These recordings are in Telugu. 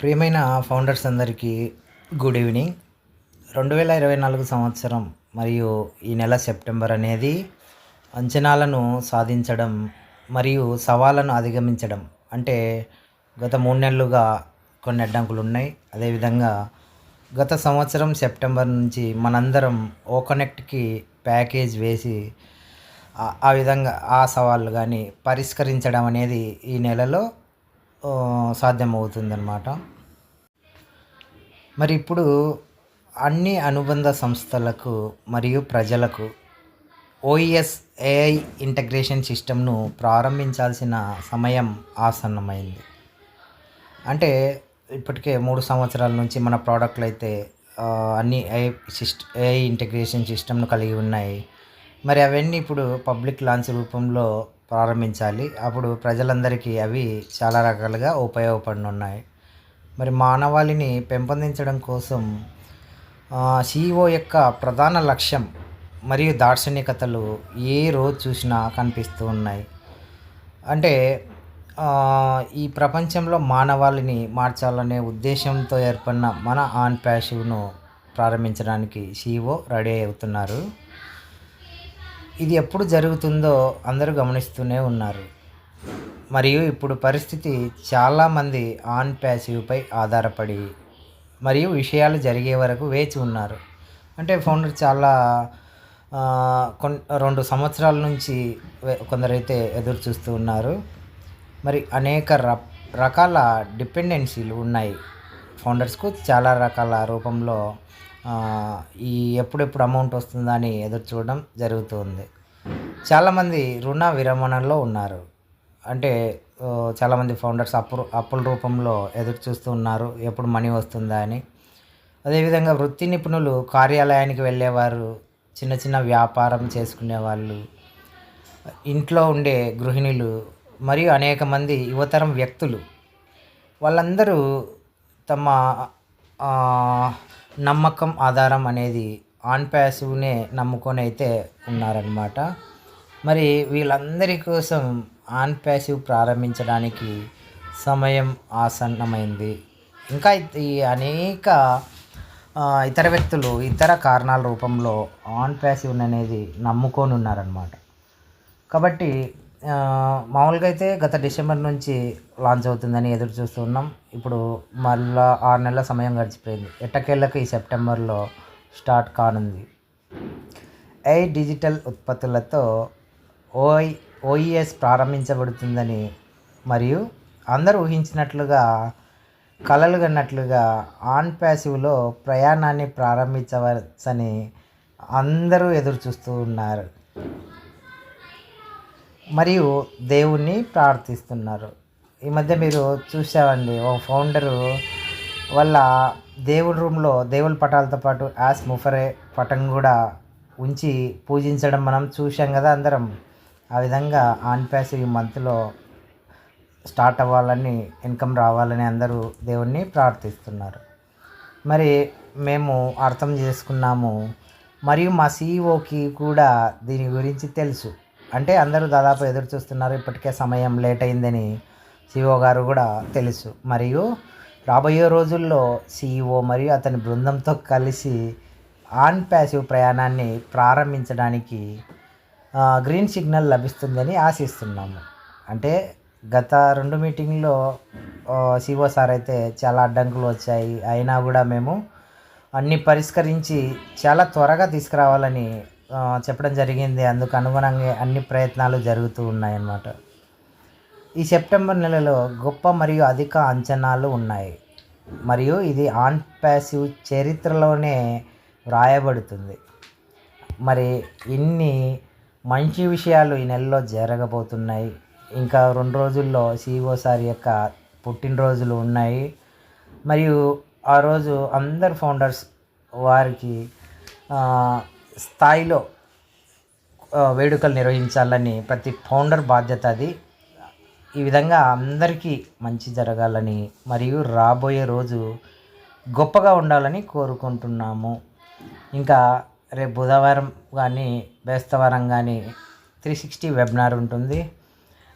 ప్రియమైన ఫౌండర్స్ అందరికీ గుడ్ ఈవినింగ్. రెండు వేల ఇరవై నాలుగు సంవత్సరం మరియు ఈ నెల సెప్టెంబర్ అనేది అంచనాలను సాధించడం మరియు సవాళ్ళను అధిగమించడం అంటే గత మూడు నెలలుగా కొన్ని అడ్డంకులు ఉన్నాయి. అదేవిధంగా గత సంవత్సరం సెప్టెంబర్ నుంచి మనందరం ఓ కనెక్ట్కి ప్యాకేజ్ వేసి ఆ- విధంగా ఆ సవాళ్ళు కానీ పరిష్కరించడం అనేది ఈ నెలలో సాధ్యమవుతుందన్నమాట. మరి ఇప్పుడు అన్ని అనుబంధ సంస్థలకు మరియు ప్రజలకు ఓఈఎస్ ఏఐ ఇంటగ్రేషన్ సిస్టమ్ను ప్రారంభించాల్సిన సమయం ఆసన్నమైంది. అంటే ఇప్పటికే మూడు సంవత్సరాల నుంచి మన ప్రోడక్ట్లు అయితే అన్ని ఏఐ సిస్ట్ ఏఐ ఇంటగ్రేషన్ సిస్టమ్ను కలిగి ఉన్నాయి. మరి అవన్నీ ఇప్పుడు పబ్లిక్ లాంచ్ రూపంలో ప్రారంభించాలి. అప్పుడు ప్రజలందరికీ అవి చాలా రకాలుగా ఉపయోగపడనున్నాయి. మరి మానవాళిని పెంపొందించడం కోసం సిఇఓ యొక్క ప్రధాన లక్ష్యం మరియు దార్శనికతలు ఏ రోజు చూసినా కనిపిస్తూ ఉన్నాయి. అంటే ఈ ప్రపంచంలో మానవాళిని మార్చాలనే ఉద్దేశంతో ఏర్పడిన మన ఆన్ ప్యాషివ్ను ప్రారంభించడానికి సిఇఓ రెడీ అవుతున్నారు. ఇది ఎప్పుడు జరుగుతుందో అందరూ గమనిస్తూనే ఉన్నారు. మరియు ఇప్పుడు పరిస్థితి చాలామంది ఆన్ ప్యాసివ్పై ఆధారపడి మరియు విషయాలు జరిగే వరకు వేచి ఉన్నారు. అంటే ఫౌండర్ చాలా కొన్ రెండు సంవత్సరాల నుంచి కొందరైతే ఎదురు చూస్తూ ఉన్నారు. మరి అనేక ర రకాల డిపెండెన్సీలు ఉన్నాయి. ఫౌండర్స్కు చాలా రకాల రూపంలో ఈ ఎప్పుడెప్పుడు అమౌంట్ వస్తుందా అని ఎదురు చూడడం జరుగుతుంది. చాలామంది రుణ విరమణలో ఉన్నారు. అంటే చాలామంది ఫౌండర్స్ అప్పు అప్పుల రూపంలో ఎదురు చూస్తూ ఉన్నారు. ఎప్పుడు మనీ వస్తుందా అని. అదేవిధంగా వృత్తి నిపుణులు కార్యాలయానికి వెళ్ళేవారు. చిన్న చిన్న వ్యాపారం చేసుకునే వాళ్ళు ఇంట్లో ఉండే గృహిణులు మరియు అనేక మంది యువతరం వ్యక్తులు. వాళ్ళందరూ తమ నమ్మకం ఆధారం అనేది ఆన్ ప్యాసివ్నే నమ్ముకొని అయితే ఉన్నారనమాట మరి వీళ్ళందరి కోసం ఆన్ ప్యాసివ్ ప్రారంభించడానికి సమయం ఆసన్నమైంది. ఇంకా ఈ అనేక ఇతర వ్యక్తులు ఇతర కారణాల రూపంలో ఆన్ ప్యాసివ్ అనేది నమ్ముకొని ఉన్నారనమాట కాబట్టి మామూలుగా అయితే గత డిసెంబర్ నుంచి లాంచ్ అవుతుందని ఎదురు చూస్తూ ఉన్నాం. ఇప్పుడు మళ్ళా ఆరు నెలల సమయం గడిచిపోయింది. ఎట్టకేళ్ళకి ఈ సెప్టెంబర్లో స్టార్ట్ కానుంది. ఐ డిజిటల్ ఉత్పత్తులతో ఓఐ ఓఈఎస్ ప్రారంభించబడుతుందని మరియు అందరూ ఊహించినట్లుగా కలలు కన్నట్లుగా ఆన్ ప్యాసివ్లో ప్రయాణాన్ని ప్రారంభించవచ్చని అందరూ ఎదురు చూస్తూ ఉన్నారు. మరియు దేవుణ్ణి ప్రార్థిస్తున్నారు. ఈ మధ్య మీరు చూసామండి ఓ ఫౌండరు వాళ్ళ దేవుడి రూమ్లో దేవుడి పటాలతో పాటు యాస్ ముఫరే పటం కూడా ఉంచి పూజించడం మనం చూసాం కదా అందరం. ఆ విధంగా ఆన్ ఈ మంత్లో స్టార్ట్ అవ్వాలని ఇన్కమ్ రావాలని అందరూ దేవుణ్ణి ప్రార్థిస్తున్నారు. మరి మేము అర్థం చేసుకున్నాము. మరియు మా సీఈఓకి కూడా దీని గురించి తెలుసు. అంటే అందరూ దాదాపు ఎదురు చూస్తున్నారు. ఇప్పటికే సమయం లేట్ అయిందని సిఇఓ గారు కూడా తెలుసు. మరియు రాబోయే రోజుల్లో సీఈఓ మరియు అతని బృందంతో కలిసి ఆన్ ప్యాసివ్ ప్రయాణాన్ని ప్రారంభించడానికి గ్రీన్ సిగ్నల్ లభిస్తుందని ఆశిస్తున్నాము. అంటే గత రెండు మీటింగ్లో సిఓ సార్ అయితే చాలా అడ్డంకులు వచ్చాయి. అయినా కూడా మేము అన్ని పరిష్కరించి చాలా త్వరగా తీసుకురావాలని చెప్పడం జరిగింది. అందుకు అనుగుణంగా అన్ని ప్రయత్నాలు జరుగుతూ ఉన్నాయన్నమాట. ఈ సెప్టెంబర్ నెలలో గొప్ప మరియు అధిక అంచనాలు ఉన్నాయి. మరియు ఇది ఆన్ ప్యాసివ్ చరిత్రలోనే వ్రాయబడుతుంది. మరి ఇన్ని మంచి విషయాలు ఈ నెలలో జరగబోతున్నాయి. ఇంకా రెండు రోజుల్లో సిఇఓ సార్ యొక్క పుట్టినరోజులు ఉన్నాయి. మరియు ఆ రోజు అందరు ఫౌండర్స్ వారికి స్థాయిలో వేడుకలు నిర్వహించాలని ప్రతి ఫౌండర్ బాధ్యత అది. ఈ విధంగా అందరికీ మంచి జరగాలని మరియు రాబోయే రోజు గొప్పగా ఉండాలని కోరుకుంటున్నాము. ఇంకా రేపు బుధవారం కానీ బేస్తవారం కానీ త్రీ సిక్స్టీ వెబినార్ ఉంటుంది.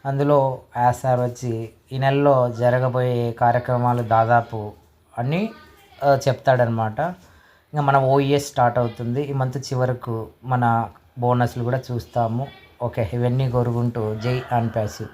అందులో యాసార్ వచ్చి ఈ నెలలో జరగబోయే కార్యక్రమాలు దాదాపు అన్నీ చెప్తాడనమాట ఇంకా మన ఓఈఎస్ స్టార్ట్ అవుతుంది. ఈ మంత్ చివరకు మన బోనస్లు కూడా చూస్తాము. ఓకే ఇవన్నీ కోరుకుంటూ జై అండ్ ప్యాసివ్.